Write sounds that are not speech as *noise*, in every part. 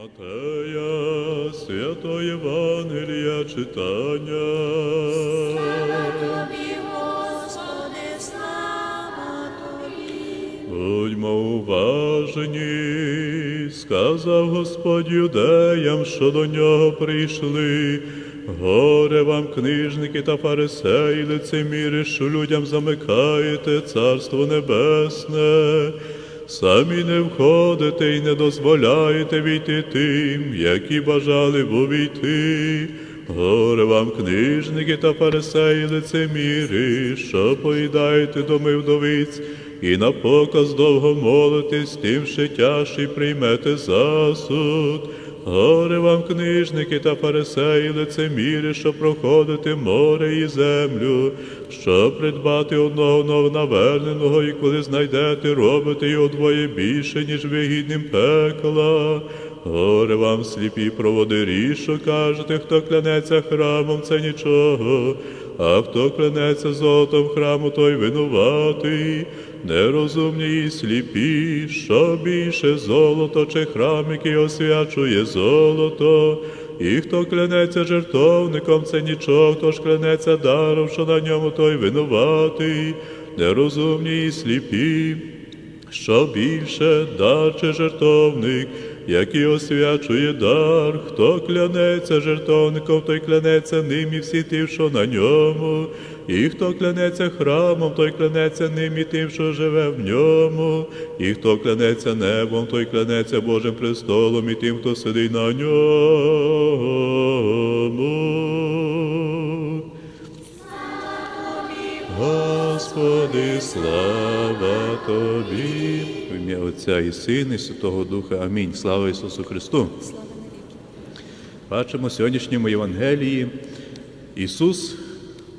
Матея, свято Євангелія читання. Тобі, Господи, слава Тобі. Будьмо уважні, сказав Господь юдеям, що до нього прийшли. Горе вам, книжники та фарисеї, лицеміри, що людям замикаєте царство небесне. Самі не входите і не дозволяєте війти тим, які бажали б увійти. Горе вам, книжники та фарисеї, лицеміри, що поїдаєте доми вдовиць, і на показ довго молитесь, тим ще тяжчий приймете засуд. Горе вам, книжники та фарисеї, лицеміри, що проходите море і землю, що придбати одного новонаверненого, і коли знайдете, робите його двоє більше, ніж вигідним пекла. Горе вам, сліпі проводирі, що кажете, хто клянеться храмом, це нічого, а хто клянеться золотом храму, той винуватий. Нерозумні і сліпі, що більше золото чи храм, який освячує золото, і хто клянеться жертовником, це нічого, хто ж клянеться даром, що на ньому той винуватий, нерозумні і сліпі, що більше дар чи жертовник, який освячує дар, хто клянеться жертовником, той клянеться ним і всі тим, що на ньому, і хто клянеться храмом, той клянеться ним і тим, що живе в ньому, і хто клянеться небом, той клянеться Божим престолом і тим, хто сидить на ньому. Господи, слава Тобі. В ім'я Отця і Сина, і Святого Духа. Амінь. Слава Ісусу Христу. Бачимо в сьогоднішньому Євангелії. Ісус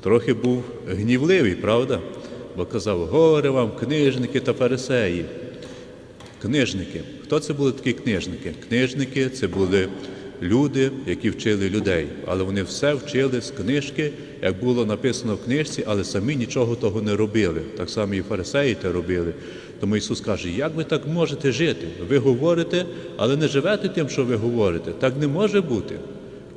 трохи був гнівливий, правда? Бо казав, горе вам, книжники та фарисеї. Книжники. Хто це були такі книжники? Книжники це були люди, які вчили людей, але вони все вчили з книжки, як було написано в книжці, але самі нічого того не робили. Так само і фарисеї те робили. Тому Ісус каже, як ви так можете жити? Ви говорите, але не живете тим, що ви говорите. Так не може бути.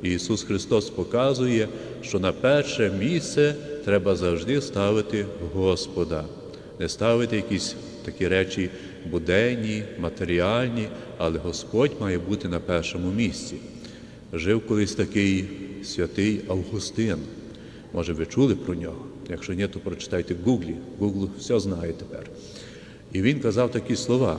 І Ісус Христос показує, що на перше місце треба завжди ставити Господа, не ставити якісь такі речі буденні, матеріальні, але Господь має бути на першому місці. Жив колись такий святий Августин. Може, ви чули про нього? Якщо ні, то прочитайте в Гуглі. Гугл все знає тепер. І він казав такі слова: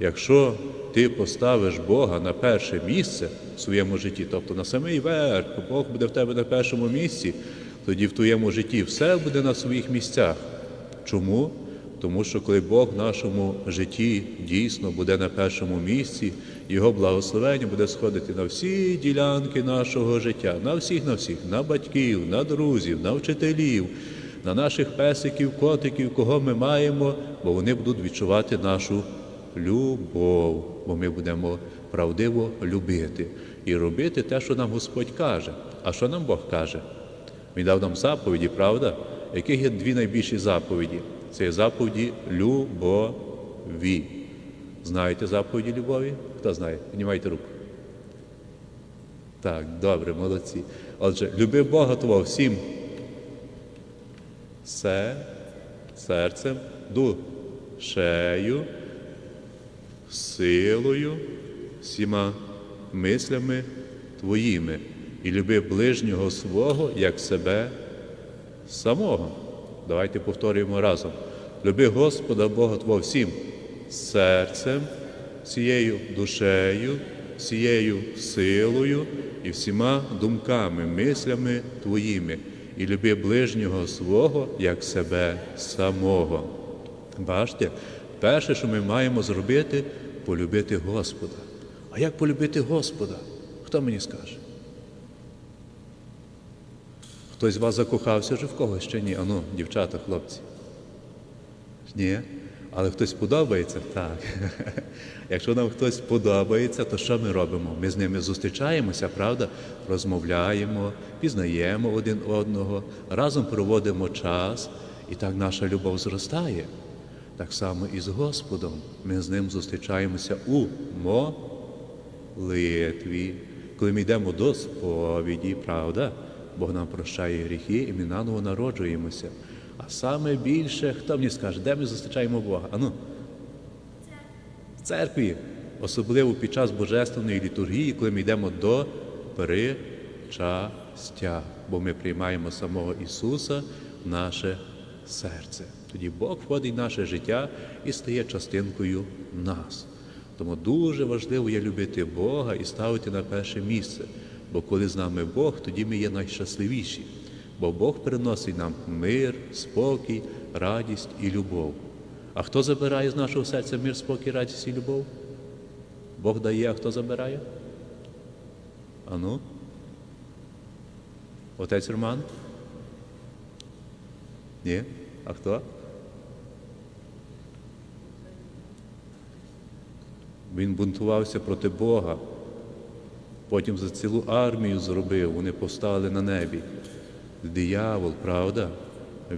якщо ти поставиш Бога на перше місце в своєму житті, тобто на самий верх, Бог буде в тебе на першому місці, тоді в твоєму житті все буде на своїх місцях. Чому? Тому що коли Бог в нашому житті дійсно буде на першому місці, Його благословення буде сходити на всі ділянки нашого життя, на всіх, на всіх, на батьків, на друзів, на вчителів, на наших песиків, котиків, кого ми маємо, бо вони будуть відчувати нашу любов, бо ми будемо правдиво любити і робити те, що нам Господь каже. А що нам Бог каже? Він дав нам заповіді, правда? Яких є дві найбільші заповіді? Це є заповіді любові. Знаєте заповіді любові? Хто знає? Піднімайте руку. Так, добре, молодці. Отже, люби Бога твого всім все, серцем, душею, силою, всіма мислями твоїми. І люби ближнього свого як себе самого. Давайте повторюємо разом. Люби Господа Бога Твого всім серцем, всією душею, всією силою і всіма думками, мислями твоїми, і люби ближнього свого як себе самого. Бачите, перше, що ми маємо зробити, полюбити Господа. А як полюбити Господа? Хто мені скаже? Хтось з вас закохався вже в когось ще ні? Ану, дівчата, хлопці. Ні? Але хтось подобається? Так. *laughs* Якщо нам хтось подобається, то що ми робимо? Ми з ними зустрічаємося, правда? Розмовляємо, пізнаємо один одного, разом проводимо час, і так наша любов зростає. Так само і з Господом. Ми з ним зустрічаємося у молитві, коли ми йдемо до сповіді, правда? Бог нам прощає гріхи, і ми наново народжуємося. А саме більше, хто мені скаже, де ми зустрічаємо Бога? Ану, в церкві, особливо під час божественної літургії, коли ми йдемо до причастя, бо ми приймаємо самого Ісуса в наше серце. Тоді Бог входить в наше життя і стає частинкою нас. Тому дуже важливо є любити Бога і ставити на перше місце. Бо коли з нами Бог, тоді ми є найщасливіші. Бо Бог приносить нам мир, спокій, радість і любов. А хто забирає з нашого серця мир, спокій, радість і любов? Бог дає, а хто забирає? Ану? Отець Роман? Ні? А хто? Він бунтувався проти Бога. Потім за цілу армію зробив, вони повстали на небі. Диявол, правда?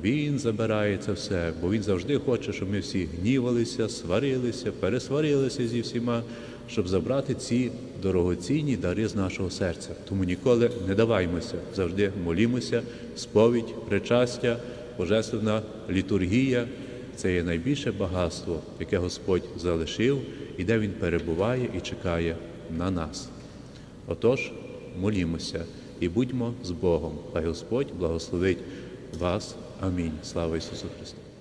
Він забирає це все, бо він завжди хоче, щоб ми всі гнівалися, сварилися, пересварилися зі всіма, щоб забрати ці дорогоцінні дари з нашого серця. Тому ніколи не даваймося, завжди молімося, сповідь, причастя, божественна літургія це є найбільше багатство, яке Господь залишив і де Він перебуває і чекає на нас. Отож, молімося і будьмо з Богом. Хай Господь благословить вас. Амінь. Слава Ісусу Христу!